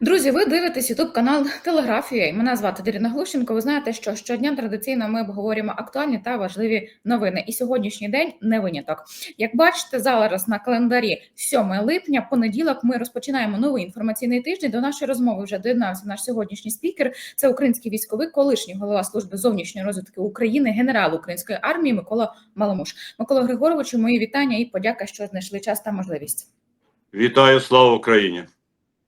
Друзі, ви дивитесь Ютуб канал Телеграфія. Мене звати Даріна Глущенко. Ви знаєте, що щодня традиційно ми обговорюємо актуальні та важливі новини. І сьогоднішній день не виняток. Як бачите, зараз на календарі 7 липня, понеділок, ми розпочинаємо новий інформаційний тиждень. До нашої розмови вже доєднався наш сьогоднішній спікер. Це український військовий, колишній голова служби зовнішньої розвідки України, генерал української армії Микола Маломуш. Микола Григоровичу, мої вітання і подяка, що знайшли час та можливість. Вітаю, слава Україні!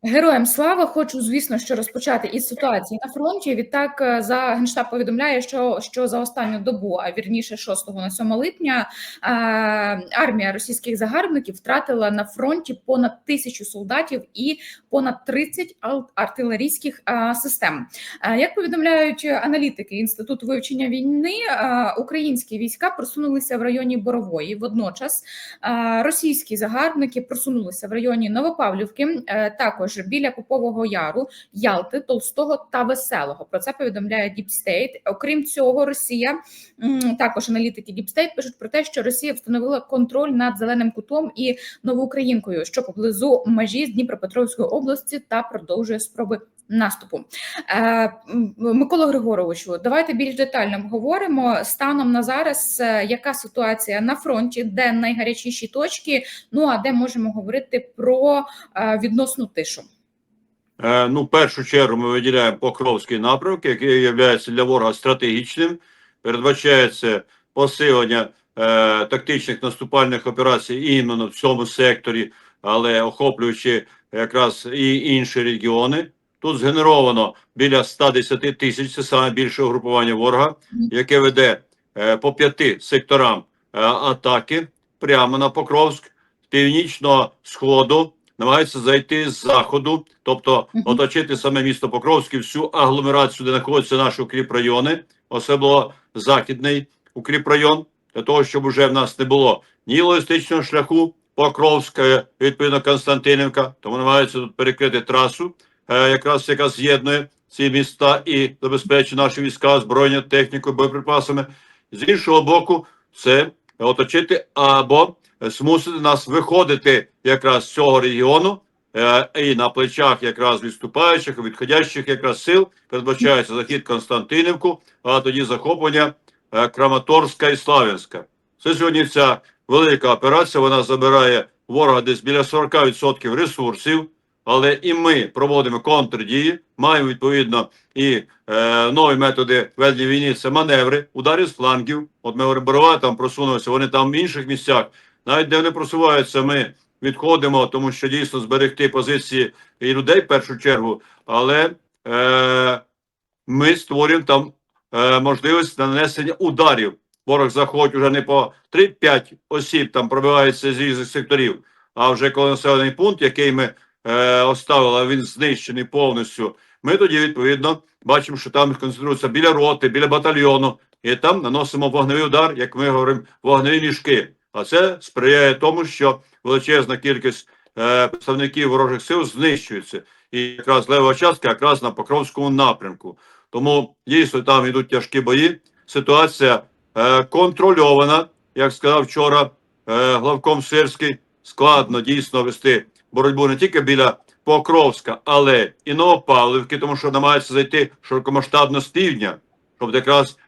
Героям слава хочу, звісно, що розпочати із ситуації на фронті. Відтак е, за генштаб повідомляє, що що за останню добу, а вірніше 6 на 7 липня, е, армія російських загарбників втратила на фронті понад тисячу солдатів і понад 30 артилерійських е, систем. Як повідомляють аналітики інституту вивчення війни, українські війська просунулися в районі Борової. Водночас російські загарбники просунулися в районі Новопавлівки. Також також біля Купового Яру, Ялти, Толстого та Веселого. Про це повідомляє State. Окрім цього, Росія також аналітики State пишуть про те, що Росія встановила контроль над зеленим кутом і новоукраїнкою, що поблизу межі з Дніпропетровської області, та продовжує спроби. Наступу е, Микола Григоровичу, давайте більш детально обговоримо станом на зараз, е, яка ситуація на фронті, де найгарячіші точки. Ну а де можемо говорити про е, відносну тишу. Ну, в першу чергу ми виділяємо Покровський напрямок, який є для ворога стратегічним. Передбачається посилення е, тактичних наступальних операцій іменно в цьому секторі, але охоплюючи якраз і інші регіони. Тут згенеровано біля 110 тисяч. Це саме більше угрупування ворога, яке веде е, по п'яти секторам е, атаки прямо на Покровськ з північного сходу намагаються зайти з заходу, тобто оточити саме місто Покровське, всю агломерацію, де знаходяться наші укріпрайони, особливо західний укріпрайон, для того, щоб уже в нас не було ні логістичного шляху Покровська, відповідно Константинівка, тому намагаються тут перекрити трасу, е, якраз яка з'єднує ці міста і забезпечує наші війська озброєння, техніку, боєприпасами. З іншого боку, це оточити або змусити нас виходити якраз з цього регіону е, і на плечах якраз відступаючих, відходящих якраз сил передбачається захід Константинівку, а тоді захоплення е, Краматорська і Славянська. Це сьогодні ця велика операція. Вона забирає ворога десь біля 40% ресурсів. Але і ми проводимо контрдії, маємо відповідно і е, нові методи ведення війни. Це маневри, удари з флангів. От ми говоримо, Борова там просунулися. Вони там в інших місцях навіть де вони просуваються, ми відходимо, тому що дійсно зберегти позиції і людей в першу чергу, але е, ми створюємо там е, можливість нанесення ударів. Ворог заходить вже не по 3-5 осіб, там пробивається з різних секторів. А вже коли населений пункт, який ми е, оставили, він знищений повністю. Ми тоді відповідно бачимо, що там концентруються біля роти, біля батальйону, і там наносимо вогневий удар, як ми говоримо, вогневі мішки. А це сприяє тому, що величезна кількість е, представників ворожих сил знищується. І якраз лева частка якраз на Покровському напрямку. Тому дійсно там йдуть тяжкі бої. Ситуація е, контрольована, як сказав вчора е, главком Сирський, складно дійсно вести боротьбу не тільки біля Покровська, але і Новопавлівки, тому що намагаються зайти широкомасштабно з півдня, щоб якраз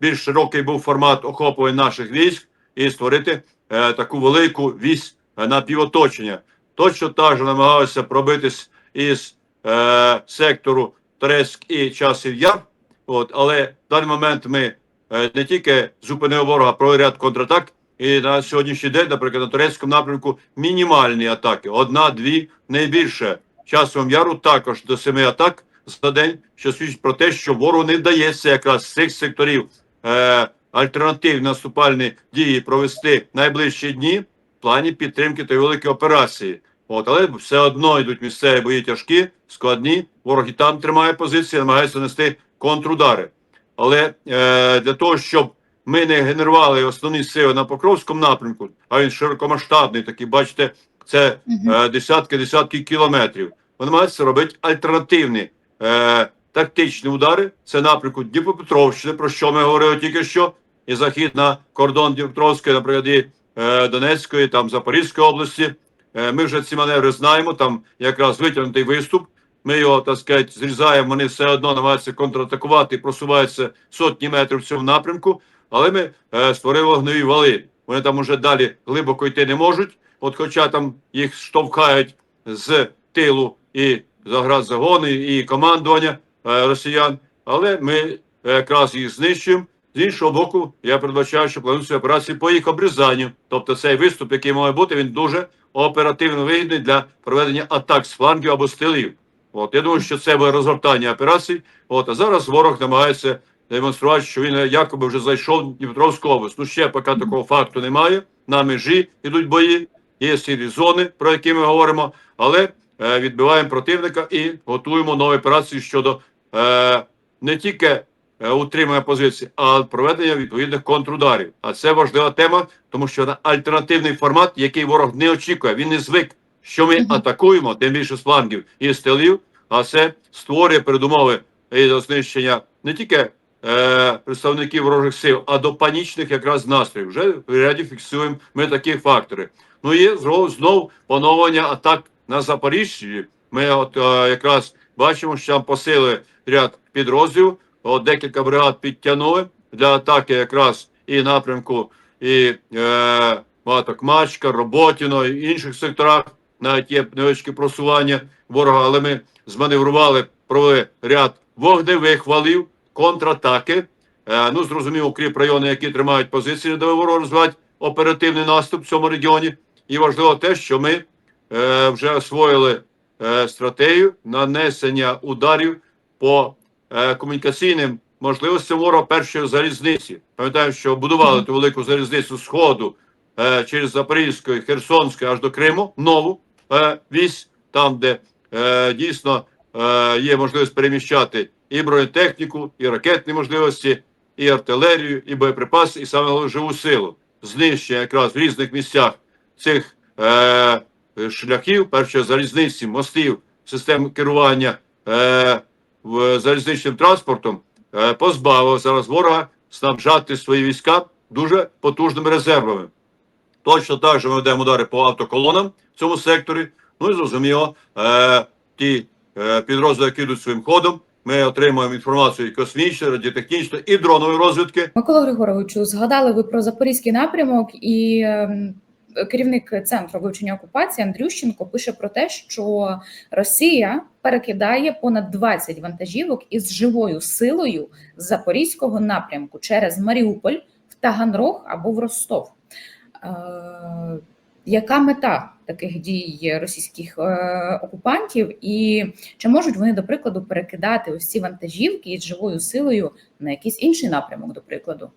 більш широкий був формат охоплення наших військ і створити е, таку велику вісь е, на півоточення. Точно так же намагалися пробитись із е, сектору Треск і часів Яр. От, але в даний момент ми е, не тільки зупинили ворога про ряд контратак, і на сьогоднішній день, наприклад, на турецькому напрямку мінімальні атаки. Одна-дві найбільше. Часом яру також до семи атак за день, що свідчить про те, що ворогу не вдається якраз з цих секторів. Е, альтернативні наступальні дії провести найближчі дні в плані підтримки тої великої операції. От, але все одно йдуть місцеві бої тяжкі, складні. Ворог і там тримає позиції, намагається нести контрудари. Але е, для того, щоб ми не генерували основні сили на Покровському напрямку, а він широкомасштабний, такий, бачите, це е, десятки-десятки кілометрів. Вони намагаються робити альтернативні е, тактичні удари. Це напрямку Дніпропетровщини, про що ми говорили тільки що, і захід на кордон Дніпропетровської, наприклад, і е, Донецької, там Запорізької області. Е, ми вже ці маневри знаємо. Там якраз витягнутий виступ. ми його, так сказати, зрізаємо, вони все одно намагаються контратакувати і просуваються сотні метрів в цьому напрямку. Але ми е, створили вогневі вали. Вони там уже далі глибоко йти не можуть. От, хоча там їх штовхають з тилу і заградзагони, і командування е, росіян, але ми якраз їх знищуємо. З іншого боку, я передбачаю, що плануються операції по їх обрізанню. Тобто цей виступ, який має бути, він дуже оперативно вигідний для проведення атак з флангів або з тилів. От я думаю, що це буде розгортання операцій. От а зараз ворог намагається демонструвати, що він якоби вже зайшов в Дніпровську область. Ну ще поки такого факту немає. На межі йдуть бої, є сірі зони, про які ми говоримо, але е, відбиваємо противника і готуємо нові операції щодо е, не тільки е, утримання позиції, а проведення відповідних контрударів. А це важлива тема, тому що на альтернативний формат, який ворог не очікує, він не звик, що ми атакуємо, тим більше з флангів і з тилів, а це створює передумови і до знищення не тільки е, представників ворожих сил, а до панічних якраз настроїв. Вже в ряді фіксуємо ми такі фактори. Ну і знов поновлення атак на Запоріжжі. Ми от е, якраз бачимо, що там посили ряд підрозділів, от декілька бригад підтягнули для атаки якраз і напрямку, і е, Маток-Мачка, Роботіно, і інших секторах. Навіть є невеличке просування ворога, але ми зманеврували, провели ряд вогневих валів, контратаки. Е, ну, зрозуміло, укріп райони, які тримають позиції, не дали ворогу розвивати оперативний наступ в цьому регіоні. І важливо те, що ми е, вже освоїли е, стратегію нанесення ударів по комунікаційним можливостям ворога першої залізниці. Пам'ятаємо, що будували ту велику залізницю сходу через Запорізьку, і Херсонську аж до Криму, нову е, вісь, там, де дійсно є можливість переміщати і бронетехніку, і ракетні можливості, і артилерію, і боєприпаси, і саме живу силу. Знищення якраз в різних місцях цих е, шляхів, перше залізниці, мостів, систем керування е, в залізничним транспортом, е, позбавив зараз ворога снабжати свої війська дуже потужними резервами. Точно так же ми ведемо удари по автоколонам в цьому секторі. Ну і зрозуміло, е, ті е, підрозділи, які йдуть своїм ходом, ми отримуємо інформацію і космічну, радіотехнічну і дронової розвідки. Микола Григоровичу, згадали ви про запорізький напрямок, і ем, керівник центру вивчення окупації Андрющенко пише про те, що Росія перекидає понад 20 вантажівок із живою силою з запорізького напрямку через Маріуполь в Таганрог або в Ростов. Яка мета таких дій російських е, окупантів, і чи можуть вони, до прикладу, перекидати ось ці вантажівки із живою силою на якийсь інший напрямок, до прикладу?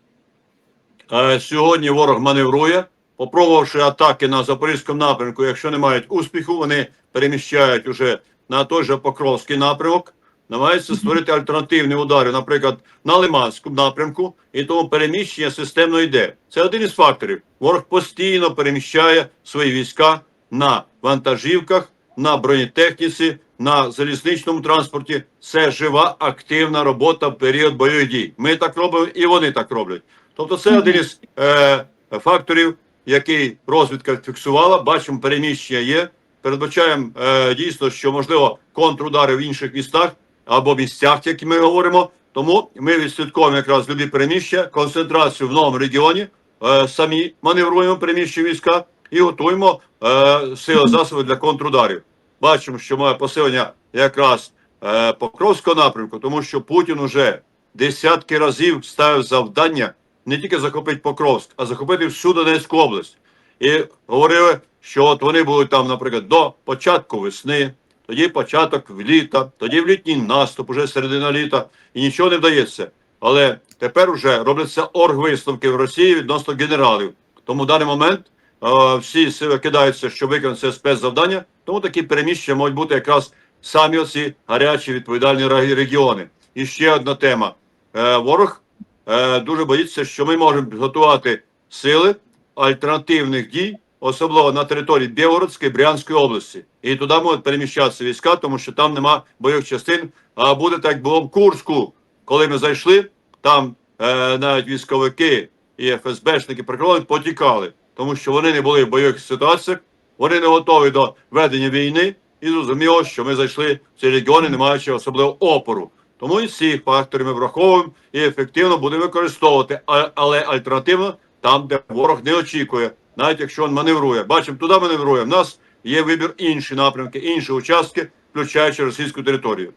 Е, Сьогодні ворог маневрує, попробувавши атаки на запорізькому напрямку. Якщо не мають успіху, вони переміщають уже на той же Покровський напрямок, намагаються створити альтернативні удари, наприклад, на Лиманському напрямку, і тому переміщення системно йде. Це один із факторів. Ворог постійно переміщає свої війська на вантажівках, на бронетехніці, на залізничному транспорті. Це жива активна робота в період бойових дій. Ми так робимо, і вони так роблять. Тобто, це один із е, факторів, який розвідка фіксувала. Бачимо, переміщення є. Передбачаємо е, дійсно, що можливо контрудари в інших містах або місцях, які ми говоримо. Тому ми відслідковуємо якраз любі переміщення, концентрацію в новому регіоні, е, самі маневруємо переміщення війська і готуємо е, сили засоби для контрударів. Бачимо, що має посилення якраз е, Покровського напрямку, тому що Путін уже десятки разів ставив завдання не тільки захопити Покровськ, а захопити всю Донецьку область. І говорили, що от вони будуть там, наприклад, до початку весни, тоді початок літа, тоді в літній наступ, уже середина літа, і нічого не вдається. Але тепер вже робляться оргвисновки в Росії відносно генералів. Тому в даний момент е, всі сили кидаються, щоб виконати це спецзавдання, тому такі переміщення можуть бути якраз самі оці гарячі відповідальні регіони. І ще одна тема. Е, ворог е, дуже боїться, що ми можемо підготувати сили альтернативних дій, особливо на території Білгородської Брянської області. І туди можуть переміщатися війська, тому що там нема бойових частин. А буде так було в Курську, коли ми зайшли, там е, навіть військовики і ФСБшники прикривали, потікали, тому що вони не були в бойових ситуаціях, вони не готові до ведення війни, і зрозуміло, що ми зайшли в ці регіони, не маючи особливого опору. Тому і ці фактори ми враховуємо і ефективно будемо використовувати, але альтернативно там, де ворог не очікує, навіть якщо він маневрує. Бачимо, туди маневрує. В нас є вибір інші напрямки, інші участки, включаючи російську територію.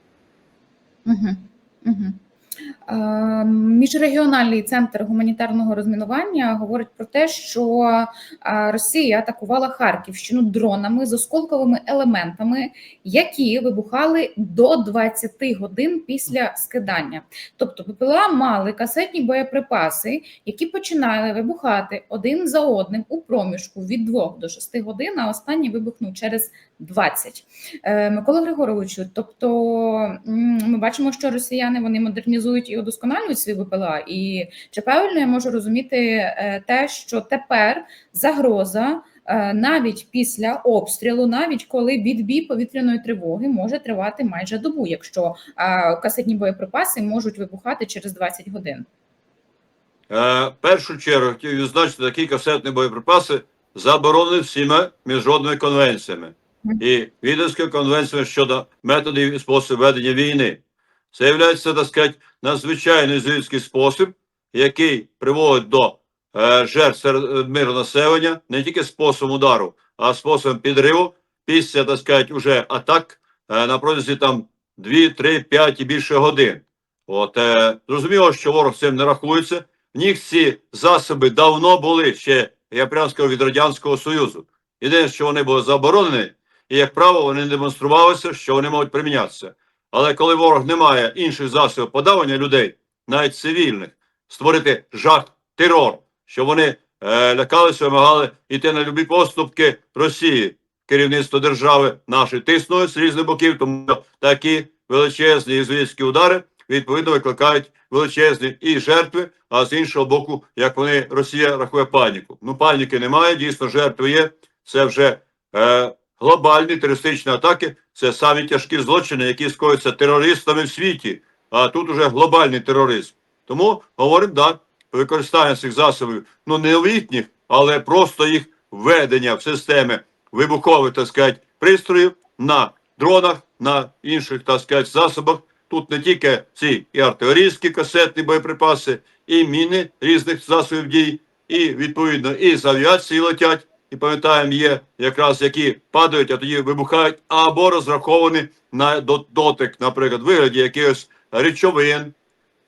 Угу. Угу. Е, Міжрегіональний центр гуманітарного розмінування говорить про те, що е, Росія атакувала Харківщину дронами з осколковими елементами, які вибухали до 20 годин після скидання. Тобто ППЛА мали касетні боєприпаси, які починали вибухати один за одним у проміжку від 2 до 6 годин, а останній вибухнув через 20. Е, Микола Григоровичу, тобто ми бачимо, що росіяни вони модернізують і удосконалюють свій ВПЛА. І чи правильно я можу розуміти е, те, що тепер загроза е, навіть після обстрілу, навіть коли відбій повітряної тривоги може тривати майже добу, якщо касетні боєприпаси можуть вибухати через 20 годин. Е, першу чергу хотів відзначити, такі касетні боєприпаси заборонені всіма міжнародними конвенціями. І Віденською конвенцією щодо методів і способів ведення війни. Це є, так сказати, надзвичайний звільський спосіб, який приводить до е, жертв серед мирного населення не тільки способом удару, а способом підриву після, так сказати, уже атак е, на протязі там 2, 3, 5 і більше годин. От, е, зрозуміло, що ворог цим не рахується. В них ці засоби давно були ще, я прямо скажу, від Радянського Союзу. Єдине, що вони були заборонені, і, як правило, вони демонструвалися, що вони можуть примінятися. Але коли ворог не має інших засобів подавання людей, навіть цивільних, створити жах, терор, що вони е, лякалися, вимагали йти на любі поступки Росії, керівництво держави нашої тиснули з різних боків, тому що такі величезні ізвільські удари відповідно викликають величезні і жертви, а з іншого боку, як вони Росія рахує паніку. Ну паніки немає, дійсно жертви є. Це вже е, глобальні терористичні атаки. Це самі тяжкі злочини, які скоюються терористами в світі. А тут уже глобальний тероризм. Тому говоримо, да, використання цих засобів, ну не новітніх, але просто їх введення в системи вибухових, так сказати, пристроїв на дронах, на інших, так сказати, засобах. Тут не тільки ці і артилерійські касетні боєприпаси, і міни різних засобів дій, і відповідно і з авіації летять. І пам'ятаємо, є якраз які падають, а тоді вибухають, або розраховані на дотик, наприклад, вигляді якихось речовин,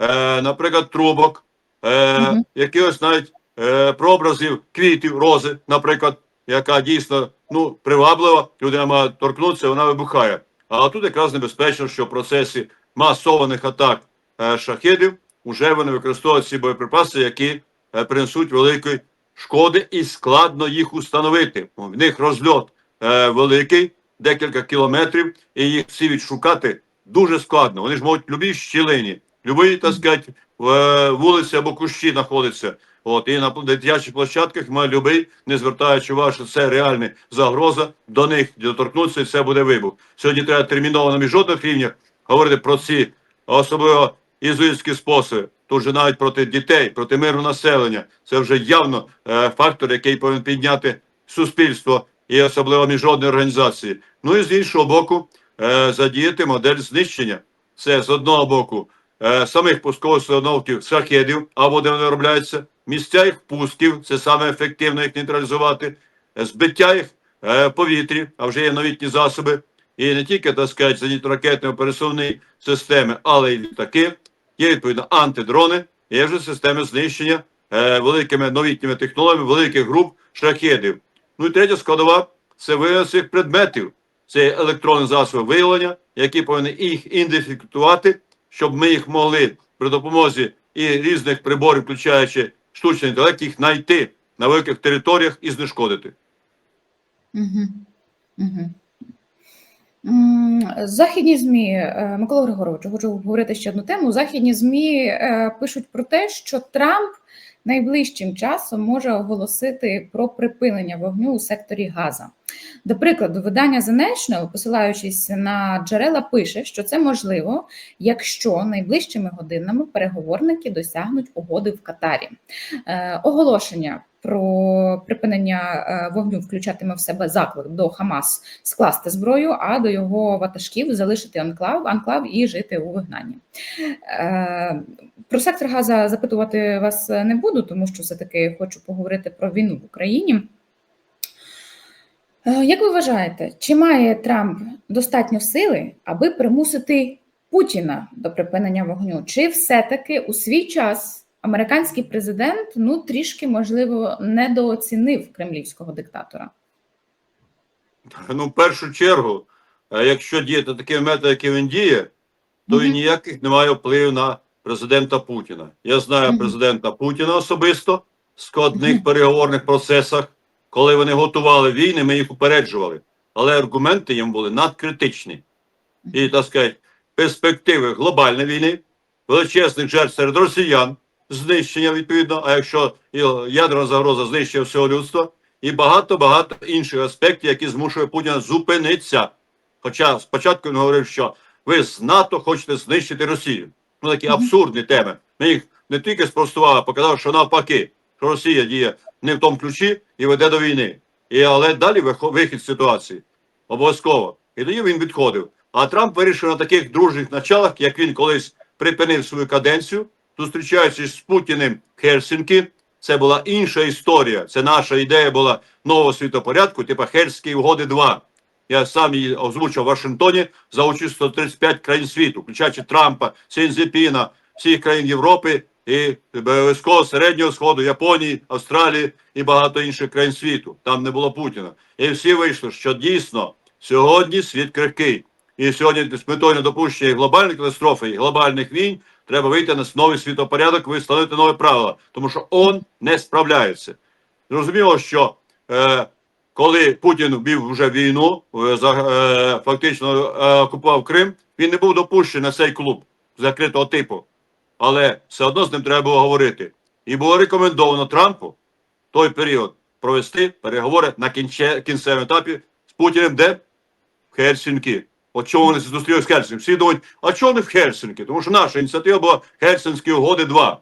е, наприклад, трубок, е, Мгм. якихось навіть е, прообразів квітів, рози, наприклад, яка дійсно ну, приваблива, людина має торкнутися, вона вибухає. А тут якраз небезпечно, що в процесі масованих атак е, шахедів вже вони використовують ці боєприпаси, які е, принесуть великої шкоди і складно їх установити. В них розльот е, великий, декілька кілометрів, і їх всі відшукати дуже складно. Вони ж можуть в любій щілині, любій, так сказати, е, вулиці або кущі знаходиться. От, і на дитячих площадках має любий, не звертаючи увагу, що це реальна загроза, до них доторкнутися, і це буде вибух. Сьогодні треба терміново на міжнародних рівнях говорити про ці особливо ізуїтські способи. Тут же навіть проти дітей, проти мирного населення. Це вже явно е, фактор, який повинен підняти суспільство і особливо міжнародні організації. Ну і з іншого боку, е, задіяти модель знищення. Це з одного боку е, самих пускових установків шахедів, або де вони виробляються, місця їх пусків, це саме ефективно їх нейтралізувати, збиття їх е, повітрі, а вже є новітні засоби. І не тільки, так сказати, зенітно-ракетні пересувні системи, але й літаки. Є відповідно антидрони, є вже системи знищення е, великими новітніми технологіями великих груп шахедів. Ну і третя складова це виявлення цих предметів. Це електронні засоби виявлення, які повинні їх ідентифікувати, щоб ми їх могли при допомозі і різних приборів, включаючи штучний інтелект, їх знайти на великих територіях і знешкодити. Угу. Угу. Західні ЗМІ, е, Микола Григорович, хочу говорити ще одну тему. Західні ЗМІ е, пишуть про те, що Трамп найближчим часом може оголосити про припинення вогню у секторі Газа. До прикладу, видання The National, посилаючись на джерела, пише, що це можливо, якщо найближчими годинами переговорники досягнуть угоди в Катарі. Е, Оголошення про припинення е, вогню включатиме в себе заклик до Хамас скласти зброю, а до його ватажків залишити анклав, анклав і жити у вигнанні. Е, Про сектор Газа запитувати вас не буду, тому що все-таки хочу поговорити про війну в Україні. Е, Як ви вважаєте, чи має Трамп достатньо сили, аби примусити Путіна до припинення вогню? Чи все-таки у свій час американський президент ну трішки можливо недооцінив кремлівського диктатора? Ну, в першу чергу, е, якщо діяти таким методом, яким він діє, то і Мгм. ніяких немає впливу на президента Путіна. Я знаю Мгм. президента Путіна особисто в складних Мгм. переговорних процесах. Коли вони готували війни, ми їх упереджували. Але аргументи їм були надкритичні. І, так сказати, перспективи глобальної війни, величезних жертв серед росіян, знищення відповідно, а якщо ядерна загроза знищує всього людства, і багато-багато інших аспектів, які змушують Путіна зупинитися. Хоча спочатку він говорив, що ви з НАТО хочете знищити Росію. Ну такі абсурдні теми. Ми їх не тільки спростували, а показали, що навпаки, що Росія діє не в тому ключі і веде до війни. І, але далі вихід з ситуації. Обов'язково. І тоді він відходив. А Трамп вирішив на таких дружніх началах, як він колись припинив свою каденцію, зустрічаючись з Путіним Хельсінкі. Це була інша історія. Це наша ідея була нового світопорядку, типу Хельські угоди 2. Я сам її озвучив в Вашингтоні за участь 135 країн світу, включаючи Трампа, Сінзепіна, всіх країн Європи і обов'язково Середнього Сходу, Японії, Австралії і багато інших країн світу. Там не було Путіна. І всі вийшли, що дійсно сьогодні світ крихкий. І сьогодні з метою недопущення глобальної катастрофи і глобальних війн треба вийти на новий світопорядок, встановити нові правила, тому що он не справляється. Зрозуміло, що е, коли Путін вів вже війну, е, е, фактично е, окупував Крим, він не був допущений на цей клуб закритого типу. Але все одно з ним треба було говорити. І було рекомендовано Трампу той період провести переговори на кінче, кінцевому етапі з Путіним, де в Хельсінкі. От чому вони зустрілися в Хельсінкі? Всі думають, а чого не в Хельсінкі? Тому що наша ініціатива була Хельсінські угоди 2.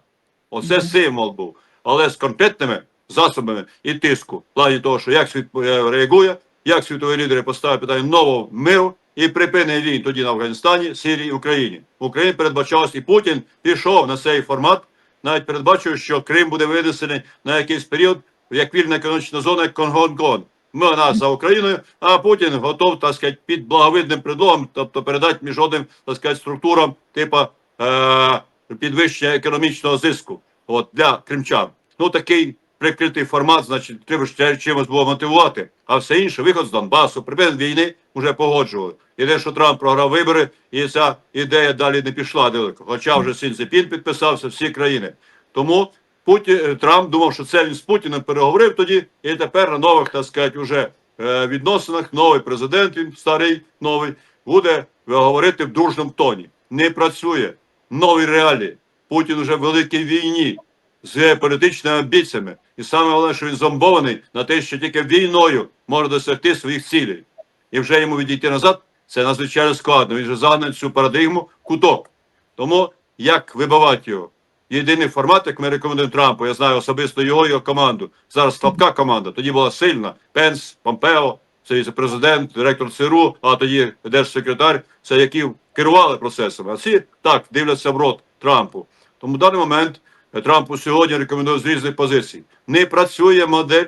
Оце символ був. Але з конкретними засобами і тиску, в плані того, що як світ е, реагує, як світові лідери поставили питання нового миру і припинення війн тоді на Афганістані, Сирії, Україні. В Україні передбачалось, і Путін пішов на цей формат, навіть передбачив, що Крим буде винесений на якийсь період, як вільна економічна зона, як Конгон-Кон. Ми нас за Україною, а Путін готов, так сказати, під благовидним предлогом, тобто передати міжнародним, так сказати, структурам, типу е- підвищення економічного зиску от, для кримчан. Ну, такий прикритий формат, значить, треба чимось було мотивувати. А все інше, виход з Донбасу, припинення війни вже погоджували. Єдине, що Трамп програв вибори, і ця ідея далі не пішла далеко. Хоча вже Сінцепін підписався, всі країни. Тому Путін, е, Трамп думав, що це він з Путіним переговорив тоді, і тепер на нових, так сказати, уже е, відносинах новий президент, він старий, новий, буде говорити в дружному тоні. Не працює. Нові реалії. Путін уже в великій війні з геополітичними амбіціями. І саме головне, що він зомбований на те, що тільки війною може досягти своїх цілей. І вже йому відійти назад це надзвичайно складно. Він вже загнав цю парадигму куток. Тому як вибивати його? Єдиний формат, як ми рекомендуємо Трампу, я знаю особисто його його команду. Зараз слабка команда, тоді була сильна. Пенс, Помпео, це віце-президент, директор ЦРУ, а тоді держсекретар, це які керували процесом. А всі так дивляться в рот Трампу. Тому в даний момент е, Трампу сьогодні рекомендую з різних позицій. Не працює модель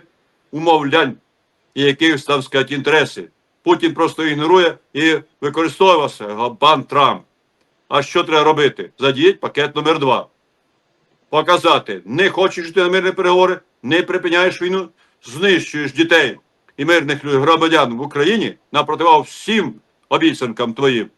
умовлянь і якихось там сказати інтересів. Путін просто ігнорує і використовувався пан Трамп. А що треба робити? Задіять пакет номер два. Показати, не хочеш йти на мирні переговори, не припиняєш війну, знищуєш дітей і мирних громадян в Україні на противагу всім обіцянкам твоїм.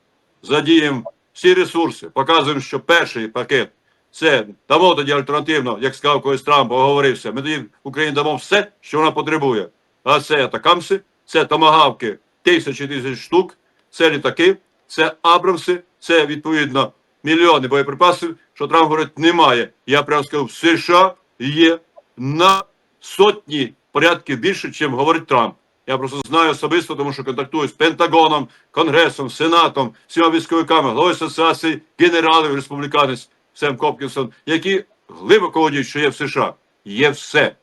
Задіємо всі ресурси, показуємо, що перший пакет це дамо тоді альтернативно, як сказав колись Трамп, оговорився. Ми тоді Україні дамо все, що вона потребує. А це атакамси, це томагавки тисячі тисяч штук, це літаки, це Абрамси, це відповідно мільйони боєприпасів, що Трамп говорить, немає. Я прямо сказав, в США є на сотні порядків більше, чим говорить Трамп. Я просто знаю особисто, тому що контактую з Пентагоном, Конгресом, Сенатом, всіма військовиками, головою асоціації генералів республіканець Сем Копкінсон, які глибоко водять, що є в США. Є все.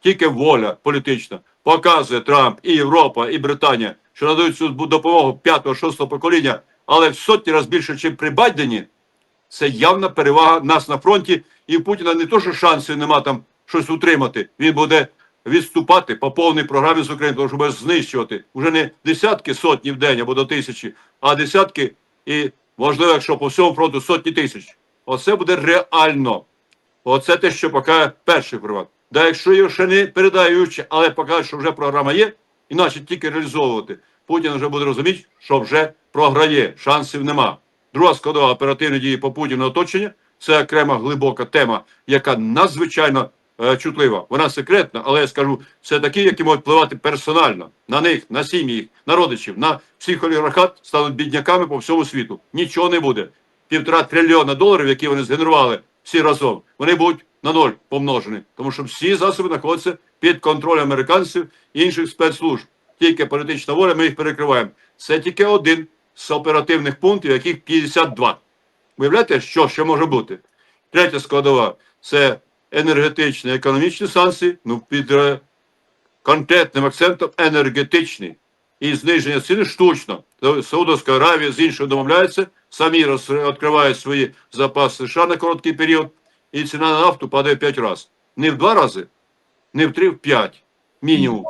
тільки воля політична показує Трамп і Європа, і Британія, що надають цю допомогу п'ятого, шостого покоління, але в сотні разів більше, ніж при Байдені, це явна перевага нас на фронті, і в Путіна не то, що шансів нема там щось утримати. Він буде відступати по повній програмі з України, тому що буде знищувати вже не десятки сотні в день або до тисячі, а десятки і можливо, якщо по всьому фронту сотні тисяч. Оце буде реально. Оце те, що покаже перший приват. Да, якщо його ще не передають, але покаже, що вже програма є, іначе тільки реалізовувати. Путін вже буде розуміти, що вже програє, шансів нема. Друга складова оперативної дії по Путіну оточення це окрема глибока тема, яка надзвичайно е, чутлива. Вона секретна, але я скажу, це такі, які можуть впливати персонально на них, на сім'ї, на родичів, на всіх олігархат стануть бідняками по всьому світу. Нічого не буде. Півтора трильйона доларів, які вони згенерували всі разом, вони будуть на ноль помножені, тому що всі засоби знаходяться під контролем американців і інших спецслужб. Тільки політична воля, ми їх перекриваємо. Це тільки один з оперативних пунктів, яких 52. Уявляєте, що ще може бути? Третя складова це енергетичні, економічні санкції, ну під е, конкретним акцентом енергетичні і зниження ціни штучно. Саудовська Аравія з іншою домовляється, самі роз- відкривають свої запаси США на короткий період, і ціна на нафту падає 5 разів. Не в 2 рази, не в 3, в 5 мінімум.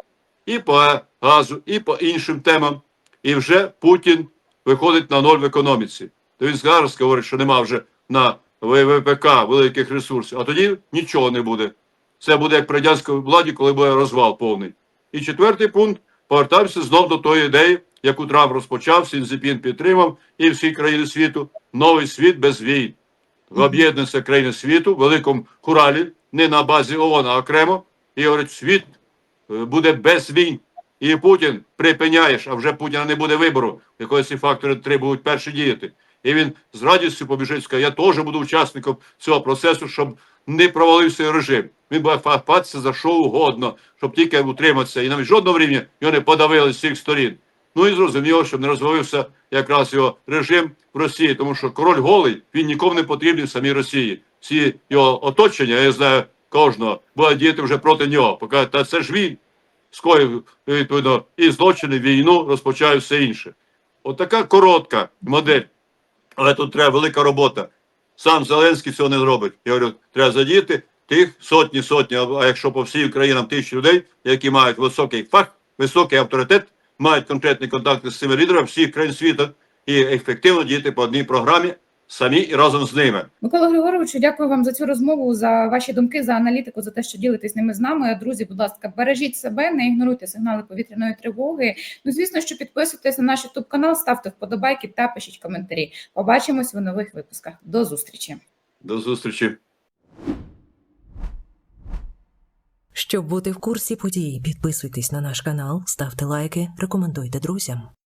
І по газу, і по іншим темам. І вже Путін виходить на ноль в економіці. То він зараз говорить, що нема вже на ВПК великих ресурсів, а тоді нічого не буде. Це буде як при радянській владі, коли буде розвал повний. І четвертий пункт повертаємося знов до тої ідеї, яку Трамп розпочав, Сінзепін підтримав, і всі країни світу. Новий світ без війн. Об'єднуються країни світу в великому хуралі, не на базі ООН, а окремо. І говорить, світ е, буде без війн. І Путін припиняєш, а вже Путіна не буде вибору. Якось ці фактори три будуть перші діяти. І він з радістю побіжить, скаже, я теж буду учасником цього процесу, щоб не провалився режим. Він буде хапатися за що угодно, щоб тільки утриматися. І навіть жодного рівня його не подавили з всіх сторін. Ну і зрозуміло, щоб не розвалився якраз його режим в Росії, тому що король голий, він нікому не потрібний в самій Росії. Всі його оточення, я знаю кожного, буде діяти вже проти нього. Поки та це ж він скоїв відповідно і злочини, війну, розпочає все інше. Отака коротка модель. Але тут треба велика робота. Сам Зеленський цього не зробить. Я говорю, треба задіяти тих сотні, сотні, а якщо по всій Україні тисячі людей, які мають високий фах, високий авторитет, мають конкретні контакти з цими лідерами всіх країн світу і ефективно діяти по одній програмі самі і разом з ними. Микола Григоровичу, дякую вам за цю розмову, за ваші думки, за аналітику, за те, що ділитесь ними з нами. Друзі, будь ласка, бережіть себе, не ігноруйте сигнали повітряної тривоги. Ну, звісно, що підписуйтесь на наш YouTube канал, ставте вподобайки та пишіть коментарі. Побачимось в нових випусках. До зустрічі. До зустрічі. Щоб бути в курсі подій, підписуйтесь на наш канал, ставте лайки, рекомендуйте друзям.